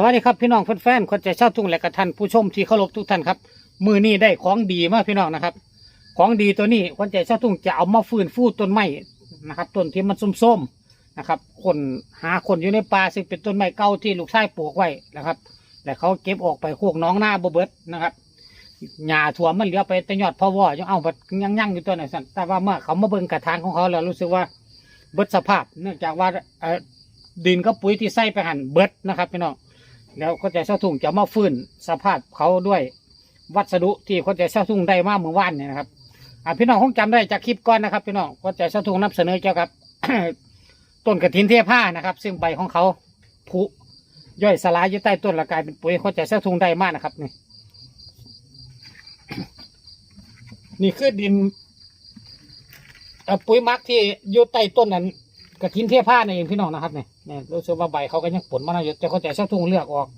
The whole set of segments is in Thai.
สวัสดีครับพี่น้องแฟนๆคนใจเช่าทุ่งและกระทันผู้ชมที่เคารพทุกท่านครับมือนี้ได้ของดีมากพี่น้องนะครับ ของดีตัวนี้คนใจเช่าทุ่งจะเอามาฟื้นฟูต้นไม้นะครับต้นที่มันส้มๆนะครับ คนหาคนอยู่ในป่าซึ่งเป็นต้นไม้เก่าที่ลูกชายปลูกไว้นะครับแต่เขาเก็บออกไปโคกน้องหน้าบเบิดนะครับหญ้าถั่วมันเหลือไปแต่ยอดพ่อวอยังเอาไปยังยั่งอยู่ตัวไหนสั่นแต่ว่าเมื่อเขามาเบิ่งกระถางของเขาแล้วรู้สึกว่าเบิดสภาพ เนื่องจากว่าดินกับปุ๋ยที่ใส่ไปหั่นเบิดนะครับพี่น้อง แล้วก็จะเช่าทุ่งจะมาฟื้นสภาพเขาด้วยวัสดุที่เขาจะเช่าทุ่งได้มาเมื่อวานเนี่ยนะครับอ่าพี่น้องคงจำได้จากคลิปก่อนนะครับพี่น้องก็จะเช่าทุ่งนำเสนอเกี่ยวกับ ต้นกระถินเทผ้านะครับ ซึ่งใบของเขาผุย่อยสลายอยู่ใต้ต้นละกลายเป็นปุ๋ยเขาจะเช่าทุ่งได้มากนะครับนี่นี่คือดินปุ๋ยมักที่อยู่ใต้ต้นนั้นกระถินเทผ้านี่เองพี่น้องนะครับเนี่ย เนี่ยรู้สึกว่าใบเขาก็ยังผลมาหน่อยอยู่แต่เขาจะเช่าทุ่งเลือกออก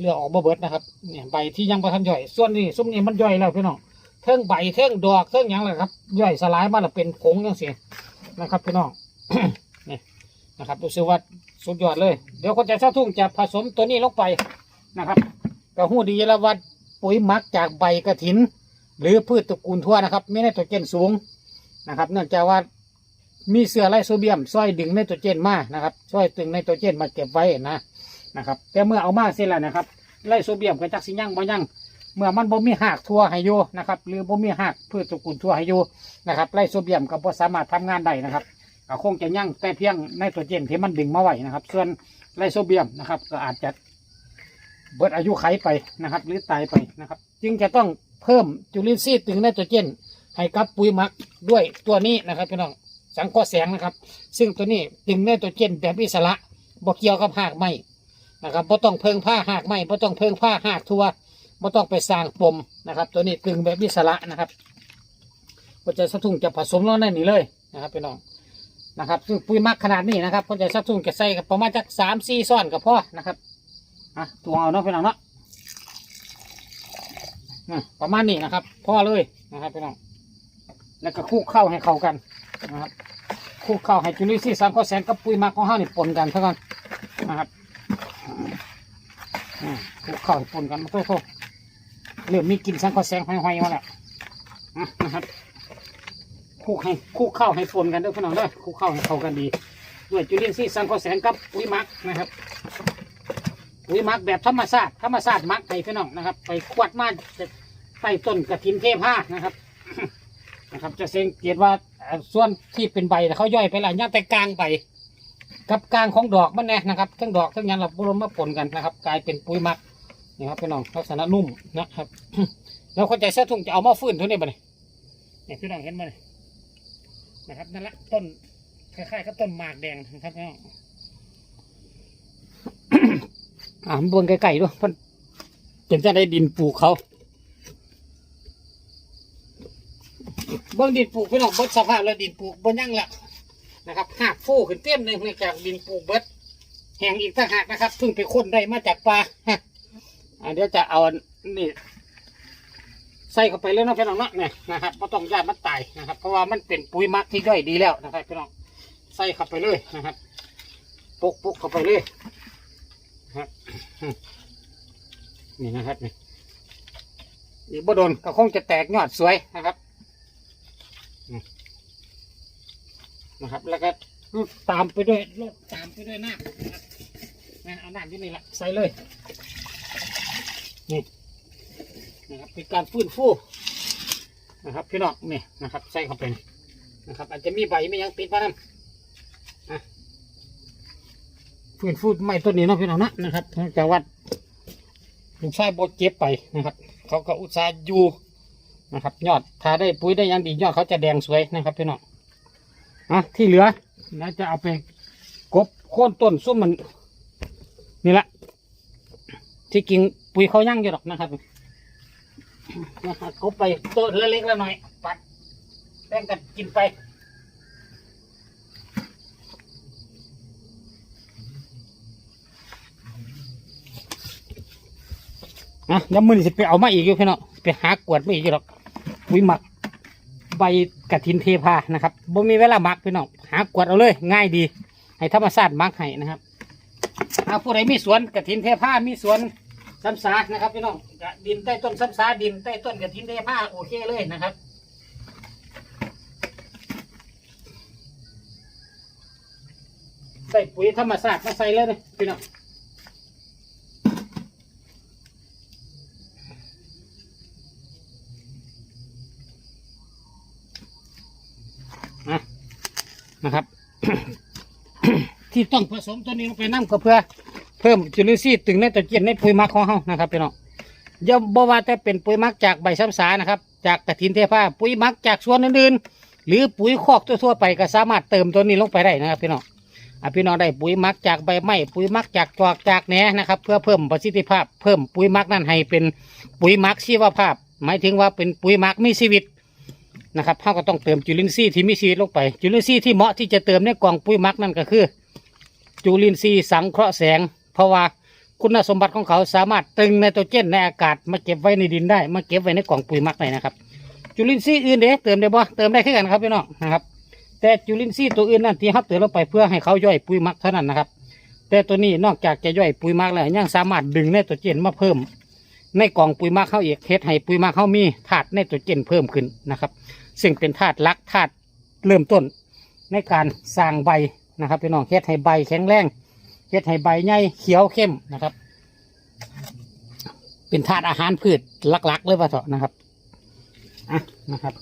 เลือกออกบ่เบิดนะครับเนี่ยใบที่ยังประทันย่อย ส่วนนี้ซุ้มนี้มันย่อยแล้วพี่น้องเทิงใบเทิงดอกเทิงยังเลยครับย่อยสลายมาแล้วเป็นผงยังเสียนะครับพี่น้องนี่นะครับรู้สึกว่าสุดยอดเลย เดี๋ยวคนจะเช่าทุ่งจะผสมตัวนี้ลงไปนะครับก็หูดีแล้วว่าปุ๋ยมักจากใบกระถิน หรือพืชตระกูลทั่วนะครับไม่ได้ตัวเจนสูงนะครับ เนื่องจากว่า มีเสื้อไลโซเบียมช่วยดึงไนโตรเจนมานะครับช่วยดึงไนโตรเจนมาเก็บไว้นะนะครับ แต่เมื่อเอามาเสร็จแล้วนะครับไลโซเบียมก็จักสิยั่งบ่ยั่งเมื่อมันบ่มีหากทั่วให้อยู่นะครับ หรือบ่มีหากพืชตระกูลทั่วให้อยู่นะครับไลโซเบียมก็บ่สามารถทำงานได้นะครับก็คงจะยั่งแต่เพียงไนโตรเจนที่มันดึงมาไว้นะครับ ส่วนไลโซเบียมนะครับ ก็อาจจะเบิดอายุไขไปนะครับ หรือตายไปนะครับ จึงจะต้องเพิ่มจุลินทรีย์ถึงไนโตรเจนให้กับปุ๋ยหมักด้วยตัวนี้นะครับพี่น้อง สังเคราะห์แสงนะครับ ซึ่งตัวนี้ดึงไนโตรเจนแบบอิสระบ่เกี่ยวกับหากไม้นะครับบ่ต้องเพิ่งผ้าหากไม้บ่ต้องเพิ่งผ้าหากทั่วบ่ต้องไปสร้างปมนะครับ ตัวนี้ดึงแบบอิสระนะครับก็จะสะทุ่งจะผสมแล้วในนี้เลยนะครับพี่น้องนะครับซึ่งปุ๋ยมักขนาดนี้นะครับก็จะสะทุ่งจะใส่กับประมาณจักสามสี่ซ้อนกับพ่อนะครับอะตัวเอาเนาะพี่น้องเนาะประมาณนี้นะครับพ่อเลยนะครับพี่น้องแล้วก็คลุกเข้าให้เข้ากัน นะครับคลุกเข้าให้จุลินทรีย์สังเคราะห์แสงกับปุ๋ยมักของเฮานี่ปนกันเท่ากันนะครับคลุกเข้าให้ปนกันมาโตๆเริ่มมีกลิ่นสังเคราะห์แสงห้อยๆมาแล้วอะนะครับคลุกให้คลุกเข้าให้ปนกันด้อพี่น้องด้อคลุกเข้าให้เข้ากันดีด้วยจุลินทรีย์สังเคราะห์แสงกับปุ๋ยมักนะครับปุ๋ยมักแบบธรรมชาติธรรมชาติมักให้พี่น้องนะครับ ไปขวดมาใต้ต้นกระถินเทผ้านะครับ นะครับ จะสังเกตว่าเอ่อส่วนที่เป็นใบน่ะเขาย่อยไปแล้วย่างแต่กลางใบกับกลางของดอกมันแน่นะครับทั้งดอกทั้งหยันเราบรมมาปนกันนะครับ กลายเป็นปุ๋ยหมักนี่ครับพี่น้องลักษณะนุ่มนะครับ แล้วคนใจเสื้อทุ่งจะเอามาฟื้นเท่านี้บ่เนี่ยนี่พี่น้องเห็นบ่เนี่ยนะครับนั่นแหละต้นคล้ายๆกับต้นหมากแดงนะครับพี่น้อง อ่าเบิ่งไกลๆด้วยเพิ่นเป็นจะได้ดินปลูกเขา เบื้องดินปลูกพี่น้องเบิดสภาพแล้วดินปลูกบนยั่งละนะครับหากฟูขึ้นเต็มหนึ่งเนื่องจากดินปลูกเบิดแห้งอีกต่างหากนะครับเพิ่งไปค้นได้มาจากป่าอ่าเดี๋ยวจะเอานี่ใส่เข้าไปเลยเนาะพี่น้องเนาะเนี่ยนะครับไม่ต้องยามันตายนะครับ เพราะว่ามันเป็นปุ๋ยมักที่ย่อยดีแล้วนะครับพี่น้องใส่เข้าไปเลยนะครับปุกปุกเข้าไปเลยนะครับนี่นะครับนี่อีกบ่โดนก็คงจะแตกยอดสวยนะครับ นะครับ แล้วก็ตามไปด้วยรดตามไปด้วยน้ำนะเอาหน้ำที่นี่แหละใส่เลยนี่นะครับเป็นการฟื้นฟูนะครับ พี่น้องนี่นะครับ ใส่เข้าไปนนะครับ อาจจะมีใบไม่ยังติดมางนะฟื้นฟูไม่ต้นนี้เนาะพี่น้องนะนะครับจากวัดลูกชายโบเจ็บไปนะครับ เขาก็อุตส่าห์อยู่ นะครับ ยอดถ้าได้ปุ๋ยได้ยังดียอดเขาจะแดงสวยนะครับพี่น้องอะที่เหลือนะจะเอาไปกบโค่นต้นส้มมันนี่แหละที่กิงปุ๋ยเขายั่งอยู่หรอกนะครับนะครับกบไปต้นละเล็กละหน่อย ปัดแบ่งกันกินไปอะแล้วมือนี่สิไปเอามาอีกอยู่พี่น้องไปหากวดมาอีกอยู่หรอก ปุ๋ยหมักใบกระถินเทพานะครับบ่มีเวลามักพี่น้องหากวดเอาเลย ง่ายดี ให้ธรรมชาติมักให้นะครับหากผู้ใดมีสวนกระถินเทผ้ามีสวนซ้ำซานะครับพี่น้องดินใต้ต้นซ้ำซาดินใต้ต้นกระถินเทผ้าโอเคเลยนะครับใส่ปุ๋ยธรรมชาติมาใส่เลยพี่น้อง นะครับ ที่ต้องผสมตัวนี้ลงไปน้ำก็เพื่อ เพิ่มจุลินทรีย์ตึงในตัวเจนในปุ๋ยมักของเขานะครับพี่น้องย่าบอกว่าแต่เป็นปุ๋ยมักจากใบซ้ำสานะครับ จากกระถินเทผ้าปุ๋ยมักจากส่วนอื่นๆหรือปุ๋ยคอกทั่วๆไปก็สามารถเติมตัวนี้ลงไปได้นะครับพี่น้องอะพี่น้องได้ปุ๋ยมักจากใบไม้ปุ๋ยมักจากจอกจากแหนนะครับ เพื่อเพิ่มประสิทธิภาพ เพิ่มปุ๋ยมักนั้นให้เป็นปุ๋ยมักชีวภาพ หมายถึงว่าเป็นปุ๋ยมักมีชีวิต นะครับเขาก็ต้องเติมจุลินทรีย์ที่มีชีวิตลงไป จุลินทรีย์ที่เหมาะที่จะเติมในกล่องปุ๋ยมักนั่นก็คือ จุลินทรีย์สังเคราะห์แสง เพราะว่าคุณสมบัติของเขาสามารถตึงไนโตรเจนในอากาศมาเก็บไว้ในดินได้ มาเก็บไว้ในกล่องปุ๋ยมักได้นะครับ จุลินทรีย์อื่นเด้เติมได้บ่เติมได้แค่กันครับพี่น้องนะครับแต่จุลินทรีย์ตัวอื่นนั่นที่เขาเติมลงไปเพื่อให้เขาย่อยปุ๋ยมักเท่านั้นนะครับ แต่ตัวนี้นอกจากจะย่อยปุ๋ยมักแล้วยังสามารถดึงไนโตรเจนมาเพิ่ม ในกล่องปุ๋ยมักเขาเอกเฮ็ดให้ปุ๋ยมักเขามีธาตุไนโตรเจนเพิ่มขึ้นนะครับ ซึ่งเป็นธาตุลักธาตุเริ่มต้นในการสร้างใบนะครับพี่น้องเฮ็ดให้ใบแข็งแรงเฮ็ดให้ใบใหญ่เขียวเข้มนะครับ เป็นธาตุอาหารพืชหลักๆเลยว่าเถอะนะครับอะนะครับ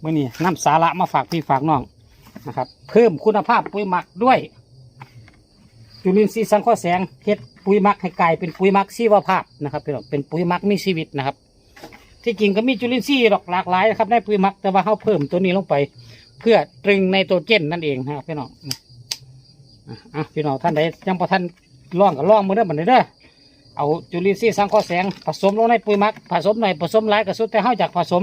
เมื่อนี้นำสาระมาฝากพี่ฝากน้องนะครับ เพิ่มคุณภาพปุ๋ยหมักด้วย จุลินทรีย์สังเคราะห์แสงเฮ็ดปุ๋ยหมักให้กลายเป็นปุ๋ยหมักชีวภาพนะครับพี่น้องเป็นปุ๋ยหมักมีชีวิตนะครับ ที่จริงก็มีจุลินทรีย์ดอกหลากหลายนะครับในปุ๋ยหมักแต่ว่าเขาเพิ่มตัวนี้ลงไป เพื่อตรึงในตัวเจนนั่นเองนะครับพี่น้องอะพี่น้องท่านใดยังพอท่านล่องก็ล่องมือเด้อบัดนี้เด้อเอาจุลินทรีย์สังเคราะห์แสงผสมลงในปุ๋ยหมักผสมหน่อยผสมหลายก็สุดแต่เฮาจากผสม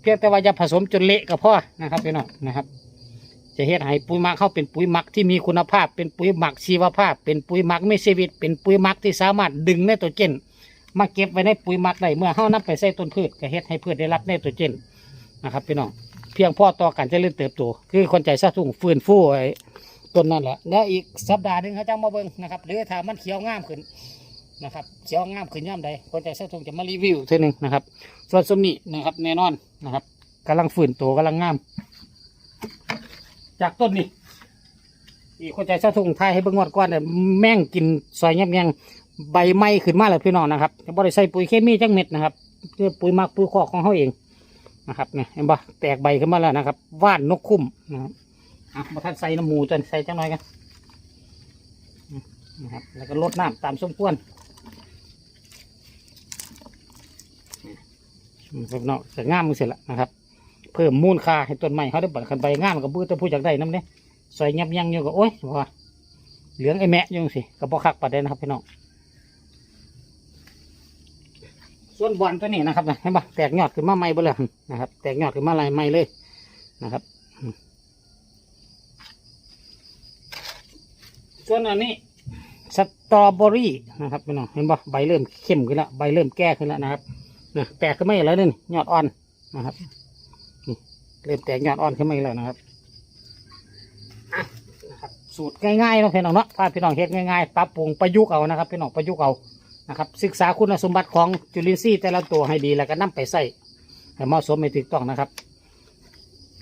เพียงแต่ว่าอย่าผสมจนเละก็พอนะครับพี่น้องนะครับ จะเฮ็ดให้ปุ๋ยหมักเข้าเป็นปุ๋ยหมักที่มีคุณภาพ เป็นปุ๋ยหมักชีวภาพ เป็นปุ๋ยหมักไม่ชีวิต เป็นปุ๋ยหมักที่สามารถดึงไนโตรเจน มาเก็บไว้ในปุ๋ยหมักได้เมื่อเฮานำไปใส่ต้นพืชก็เฮ็ดให้พืชได้รับไนโตรเจนนะครับพี่น้องเพียงพอต่อการเจริญเติบโตคือคนใจซะทุ่งฟื้นฟูไอ้ต้นนั่นแหละแล้วอีกสัปดาห์หนึงเขาจะมาเบิ่งนะครับหรือถ้ามันเขียวงามขึ้นนะครับเขียวงามขึ้นย่ำใดคนใจเส้นทงจะมารีวิวเท่านึงนะครับ ส่วนสมนี้นะครับแน่นอนนะครับกำลังฝืนตัวกำลังงาม จากต้นนี้อีกคนใจเส้นทงไทยให้เบิ่งงวดก้อนเนี่ยแม่งกินซอยแยงๆ ใบไม้ขึ้นมาเลยพี่น้องนะครับจะบ่ไดใส่ปุ๋ยเคมีจังเม็ดนะครับเรียกปุ๋ยมักปุ๋ยคอกของเขาเองนะครับเนี่ยเห็นปะแตกใบขึ้นมาแล้วนะครับว่านนกคุ้มนะครับอะมาท่านใส่น้ำหมูจนใส่จังหน่อยกันนะครับแล้วก็ลดน้ำตามสมควรอืมครับเนาะแต่งามมือเสร็จแล้วนะครับ เพิ่มมูลค่าให้ต้นไม้เขาได้บัดคันใบงามกับบื้อแตัวผู้จากได้น้ำเนี่ยใส่ยับยั้งอยู่ก็โอ้ยว่าเหลืองไอ้แมะยังสิกระบอกคักปัดได้นะครับพี่น้อง ส่วนบอลตัวนี้นะครับนะเห็นปะแตกยอดขึ้นมาใหม่เบ่เลยนะครับ แตกยอดขึ้นมาลายใหม่เลยนะครับ ส่วนอันนี้สตรอเบอรี่นะครับพี่น้องเห็นปะใบเริ่มเข้มขึ้นแล้วใบเริ่มแก่ขึ้นแล้วนะครับนะแตกขึ้นมาอีกแล้วนี่ยอดอ่อนนะครับเริ่มแตกยอดอ่อนขึ้นมาอีกแล้วนะครับนะครับสูตรง่ายๆเนาะพี่น้องเนาะถ้าพี่น้องเฮ็ดง่ายๆปรับปรุงประยุกต์เอานะครับพี่น้องประยุกต์เอา นะครับศึกษาคุณสมบัติของจุลินทรีย์แต่ละตัวให้ดีแล้วก็นำไปใส่ให้เหมาะสมให้ถูกต้องนะครับ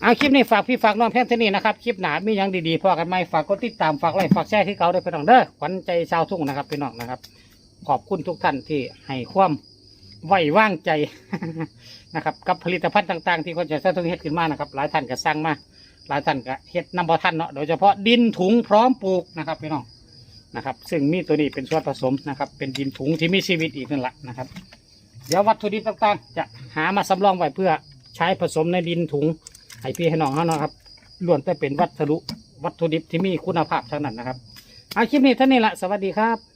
เอาคลิปนี้ฝากพี่ฝากน้องแพนเท่านี้นะครับคลิปหนามีอย่างดีๆพอกันไหมฝากกดติดตามฝากไลค์ฝากแชร์ที่เขาด้วยพี่น้องเด้อขวัญใจชาวทุ่งนะครับพี่น้องนะครับ ขอบคุณทุกท่านที่ให้ความไว้วางใจนะครับกับผลิตภัณฑ์ต่าง ๆ ที่คนจะสร้างเฮ็ดขึ้นมานะครับ หลายท่านก็สั่งมาหลายท่านก็เฮ็ดนำบ่ท่านเนาะโดยเฉพาะดินถุงพร้อมปลูกนะครับพี่น้อง นะครับ ซึ่งมีตัวนี้เป็นส่วนผสมนะครับ เป็นดินถุงที่มีชีวิตอีกนั่นแหละนะครับ เดี๋ยววัตถุดิบต่างๆ จะหามาสำรองไว้เพื่อใช้ผสมในดินถุงให้พี่ให้น้องเขานะครับล้วนแต่เป็นวัตถุวัตถุดิบที่มีคุณภาพทั้งนั้นนะครับเอาคลิปนี้เท่านี้ละสวัสดีครับ